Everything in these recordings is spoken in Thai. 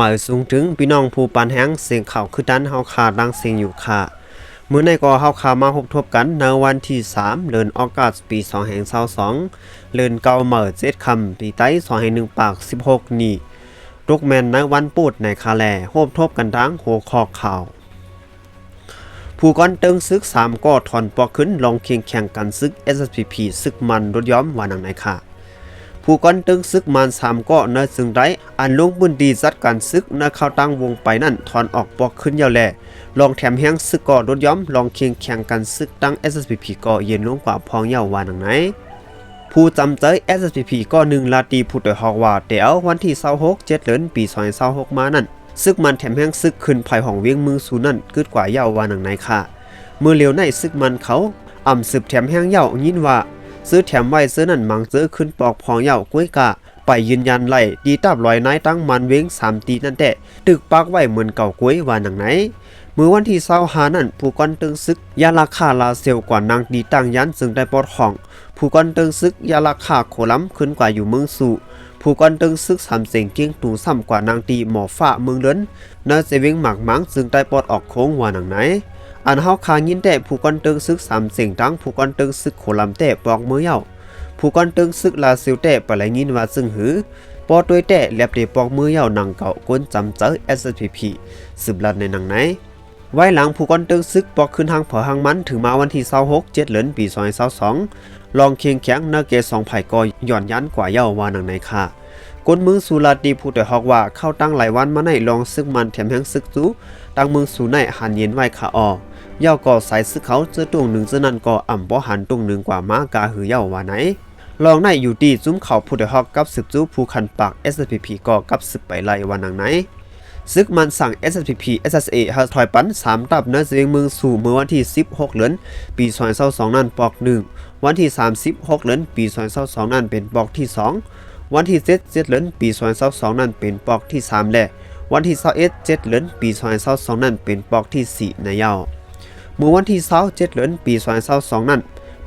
หมายสูงถึงพี่น้องผู้ปานแห้งเสียงข่าวคือดันเฮาขาดังเสียงอยู่ค่ะมื้อในก็เฮาขามาพบทบกันในวันที่3เดือนออกัสปี2522เดือนเก่าเหม่อ7ค่ำปีไต้201ปาก 16 นี่ตกแม่นในวันปูดในคาแลโฮบทบกันดังหัวข้อข่าวผู้ก้อนเติงซึก 3 ก็ถอนปอกขึ้นลองเคียงแข่งกันซึก SSPP ซึกมันรถย้อมว่านังไหนค่ะ ผู้ก้อนตึงซึกมันสามก็เนซึ่งได้อันลุงบุญดีจัดการซึกเนเข้าตั้งวงไปนั่นถอนออกปอกขึ้นยาวแลลองแถมแห้งซึกก็รถย้อมลองเคียงแข่งกันซึกตั้ง SSPP ก็เย็นลงกว่าพองยาววานังไหนผู้จำใจ SSPP ก็หนึ่งลาตีผู้ตยฮอกว่าเดี๋ยววันที่26เจ็ดเดือนปี2026มานั่นซึกมันแถมแห้งซึกขึ้นภายของเวียงมือสูนั่นกึดกว่ายาววานังไหนค่ะเมื่อเลียวในซึกมันเขาอ่ำสืบแถมแห้งยาวยินว่า ซื้อแถมไว้ซื้อนั่นมังซื้อขึ้นปอกพองเหย่ากุ้ยกะไปยืนยันไล่ดีตับลอยนายตั้งมันเว้งสามตีนั่นแต่ตึกปักไว้เหมือนเก่ากุ้ยว่าหนังไหนมือวันที่เศร้าหานั่นผู้ก้อนตึงซึก ยาราคาลาเซลกว่านางดีตั้งยันซึ่งได้ปลดห้อง ผู้ก้อนตึงซึก ยาราคาโคล้ำขึ้นกว่าอยู่เมืองสู่ผู้ก้อนตึงซึกสามเสียงเกี้ยงตูซ้ำกว่านางตีหมอฟ้าเมืองเลินเนเซเวงหมากมังซึ่งได้ปลดออกโค้งว่าหนังไหน อันเฮาคายินแต่ผู้กอนตึงซึกสามเสียงดังผู้กอนตึงซึกโคลำแต่ปอกมือเหย่าผู้กอนตึงซึกลาซิลแต่ปะไหลยินว่าซึ่งหือปอตัวยแต่แลบเดปอกมือเหย่านังเก่าก้นจำเจอ SPP สืบลัดในหนังไหนไว้หลังผู้กอนตึงซึกปอกขึ้นทางเผอหางมันถึงมาวันที่26 7เดือนปี2022ลองเคียงแข็งเนเกสองไผ่กอหย่อนยันกว่าเย่าว่าหนังไหนค่ะก้นเมืองสุราดีผู้แต่ฮอกว่าเข้าตั้งหลายวันมาในลองซึกมันแถมแห่งซึกจูตั้งเมืองสูในหันเย็นไว้ค่ะออ ย่าก่อสายซึกเขาเจอตรงหนึ่งเจอนั่นก็อ่ำบ่หันตรงหนึ่งกว่ามากาหือเย่าว่าไหนลองในอยู่ดีซุ้มเขาผู้ใดฮอกกับสืบจู้ผู้คันปาก SPP ก็กับสืบไปไล่วันนังไหนซึกมันสั่ง SPP SSA ฮัถอยปัน3ตับเนื้อเสียงเมืองสู่เมื่อวันที่ 16 เดือนปี2022นั่นปอก 1 วันที่ 36 เดือนปี2022นั่นเป็นปอกที่ 2 วันที่7 7เดือนปี2022นั่นเป็นปอกที่ 3 และ วันที่21 7เดือนปี2022นั่นเป็นปอกที่ 4ในยาว เมื่อวันที่27เดือนปี2022นั้น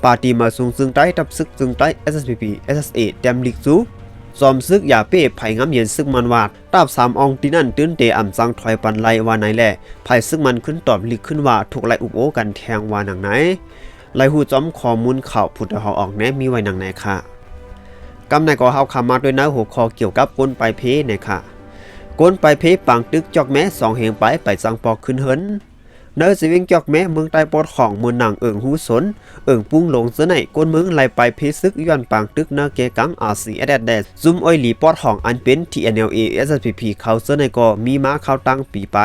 ปาร์ตี้มาสูงซึ่งใต้ทับซึกซึ่งใต้ SSPP SSA แดมลิกซูซอมซึกอย่าเป้ไผ่งำเย็นซึกมันวาดตาบสามอองที่นั่นตื้นเตอ่ำจังถอยปันไลว่าไหนแหลไผ่ซึกมันขึ้นตอบลิกขึ้นว่าถูกไลอุบโอกันแทงว่าหนังไหนไลหูจอมข้อมูลข่าวผุดหอออกแน่มีไว้หนังไหนค่ะกำในก็เฮาคามาด้วยนะหัวข้อเกี่ยวกับก้นไปเพเนี่ยค่ะก้นไปเพปังตึกจอกแม้สองเหงไปไปจังปอกขึ้นเหิน เนอสิวิ่งจอกแม่เมืองใต้ปอดของเมืองหนังเอิงหูสน เอิงปุ้งหลงเสไหนก้นเมืองไหลไปเพซึกย้อนปางตึกนอเกกังอาซีแอดแดดซุมอ้อยหลีปอดของอันเป็น TNLA SPP เขาเสไหนก็มีม้าเข้าตั้งปีไป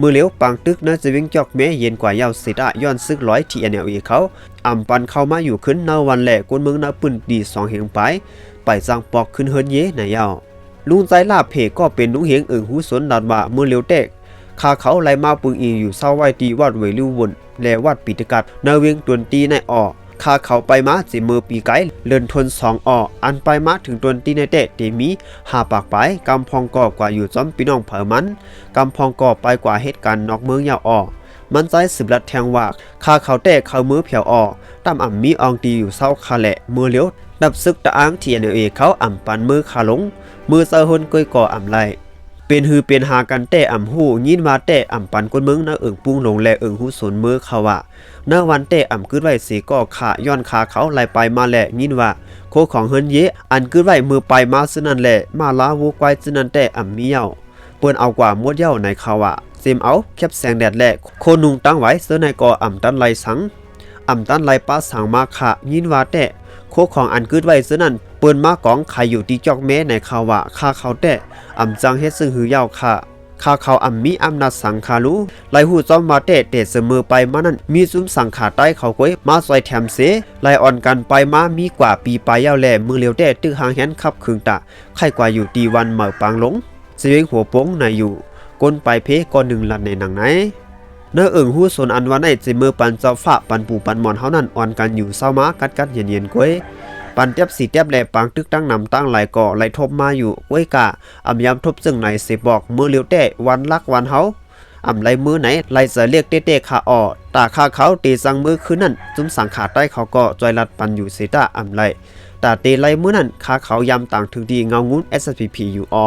มือเลี้ยวปางตึกนอสิวิ่งจอกแม่เย็นกว่ายาวสิดะย้อนซึกร้อย TNLA เขาอ่ำปันเข้ามาอยู่ขึ้นนอวันแหลกก้นเมืองนอปืนดีสองเหงไป ไปจังปอกขึ้นเฮินเย่ในยาวลุงใจลาเพก็เป็นลุงเฮงเอิงหูสนดาดว่ามือเลี้ยวเตก ขาเขาไลมาปึงอีอยู่เศร้าไว้ตีวัดเวลิววนและวัดปิตกัดนาเวียงตวนตีในออข้าเขาไปมาสิมือปีไกเลินทนสองอออันไปมาถึงตวนตีในเตะเตมีหาปากไปกำพองก่อกว่าอยู่จอมพี่น้องเผอมันกำพองก่อไปกว่าเหตุการณ์นอกเมืองยาวออมันใจสืบลัดแทงว่าข้าเขาเตะเขามือเผียวออตามอ่ำมีอองตีอยู่เศร้าคาแหละมือเลี้ยวดับซึกตะอ้างเทียนเอเขาอ่ำปันมือขาลงมือเซอร์ฮนก้อยก่ออ่ำไล เป็นฮือเป็นหากันแต่อ่ำหู้ยินว่าแต่อ่ำปันคนเมืองนะเอิงปุ้งลงและเอิงหูสนมือเขาว่าเนวันแต่อ่ำกึดไว้สีก็ขาย้อนขาเขาไหลไปมาแหละยินว่าโคของเฮินเยอันกึดไว้มือไปมาซึนั่นแหละมาลาวูไกวซึนั่นแต่อ่ำมีเย้าเปิ้นเอากว่ามวดเย้าในเขาว่าเซมเอาแคบแสงแดดแหละโคนุงตั้งไว้เสื้อในก่ออ่ำตันไหลสังอ่ำตันไหลป้าสังมาขายินว่าแต่โคของอันกึดไว้ซึนั่น ปิ้นมากองใครอยู่ที่จอกแม่ในเขาว่าค่าเขาแต่อ่ำจังเฮ็ดซึ่งหือยาวค่ะข้าเขาอ่ำมีอำนาจสังขารู้ไลหูจอมมาเตะเตะเสมอไปมานั่นมีซุ้มสังขาใต้เขาก้อยมาซอยแถมเสไลอ่อนกันไปมามีกว่าปีปลายยาวแหล่มือเลียวเตะตึกหางแหนขับคึงตะไข่กว่าอยู่ตีวันเหมาปางหลงเสียงหัวโป้งในอยู่ก้นไปเพก่อนหนึ่งลันในหนังไหนเนื้อเอิงหู้สนอันวันในจิมือปันเจ้าฟ้าปันปูปันหมอนเฮานั่นอ่อนกันอยู่เศร้ามากัดกัดเย็นเย็นก้อย ปันเตียบสีเตียบแหลปังตึกตั้งนำตั้งไหลก่อไหลทบมาอยู่ก้ยกะอำยำทบซึ่งไหนสิบอกมือเลียวแต่วันลักวันเฮาอำไหลมือไหนไหลเสเรียกเต้ๆขาอ่อตาขาเขาตีสังมือคืนนั่นจุ้มสังขาใต้เขาก็จอยลัดปันอยู่สิตาอำไหลตาตีไหลมือนั่นขาเขายำต่างถึงดีเงางุ้น SPP อยู่อ่อ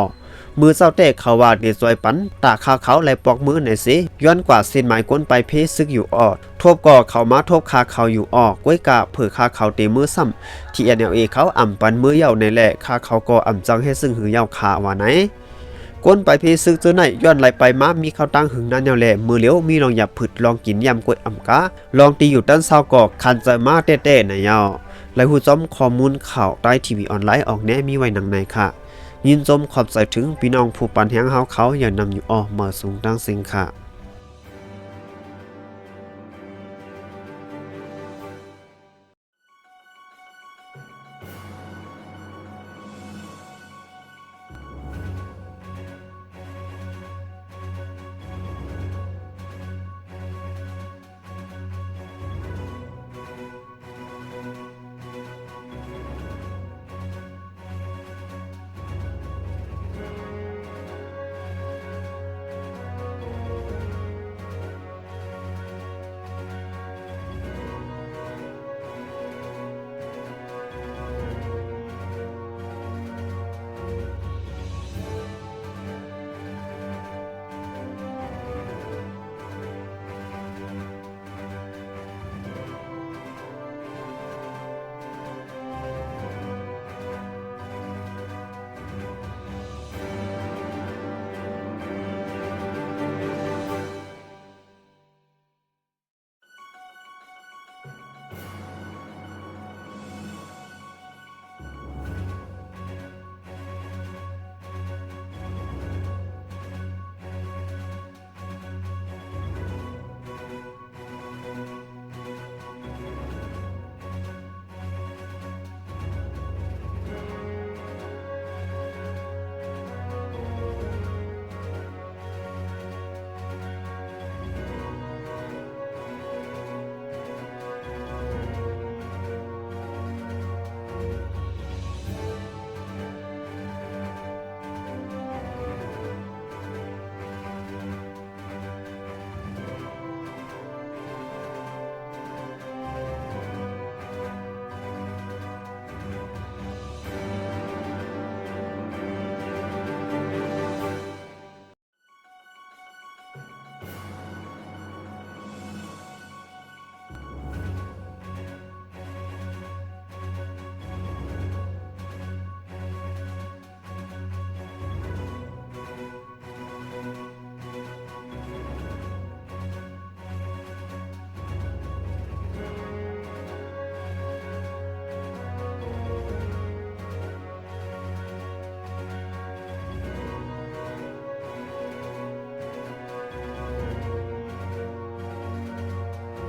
มือเศร้าเตะเขาว่าเดซอยปันตาข้าเขาและปอกมือหนสิย้อนกว่าเส้นหมายก้นไปเพซึกอยู่ออดทบก่อเขามาทบคาเขาอยู่ออกก้วยกะเผื่อคาเขาเตมือซ้ำที่ NLA เขาอ่ำปันมือเหี่ยวในแหละคาเขาก็อ่ำจังให้ซึ่งหือเหี่ยวขาว่าไหนก้นไปเพซึกเจอไหนย้อนไหลไปมามีข้าวตั้งหึงนั้นแนวแหล่มือเลี้ยวมีลองหยับผึดลองกินยำกล้วยอ่ำกาลองตีอยู่ด้านเศร้ากอกคันจะมาเต้ๆนะยาวแลหูจอมข้อมูลข่าวใต้ทีวีออนไลน์ออกแน่มีไว้หนังในค่ะ ยินจมขอบใจถึงพี่น้องผู้ปันแหงเฮาเขาอย่านำอยู่ออกมาสูงดังสิงค่ะ